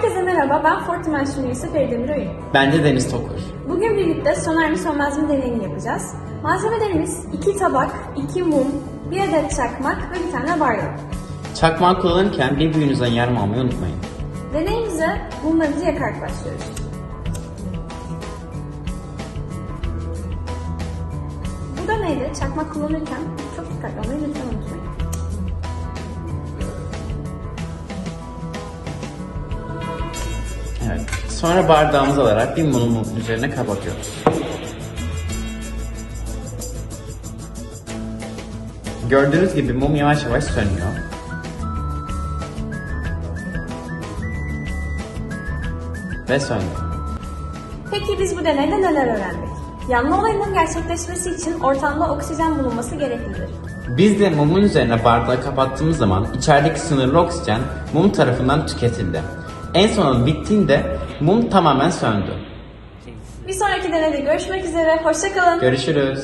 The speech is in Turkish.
Herkese merhaba, ben Fort Dimension üyesi Feridemir Oyun. Ben de Deniz Tokur. Bugün birlikte söner mi sönmez mi deneyini yapacağız. Malzemelerimiz 2 tabak, 2 mum, 1 adet çakmak ve bir tane bardak. Çakmağı kullanırken bir büyüğünüzden yarım almayı unutmayın. Deneyimize mumlarımızı yakarak başlıyoruz. Bu deneyde çakmak kullanırken çok dikkatli olmayı lütfen Sonra bardağımızı alarak bir mumun üzerine kapatıyoruz. Gördüğünüz gibi mum yavaş yavaş sönüyor. Ve söndü. Peki biz bu deneyde neler öğrendik? Yanma olayının gerçekleşmesi için ortamda oksijen bulunması gereklidir. Biz de mumun üzerine bardağı kapattığımız zaman içerideki sınırlı oksijen mum tarafından tüketildi. En sonunda bittiğinde mum tamamen söndü. Bir sonraki deneyde görüşmek üzere, hoşçakalın. Görüşürüz.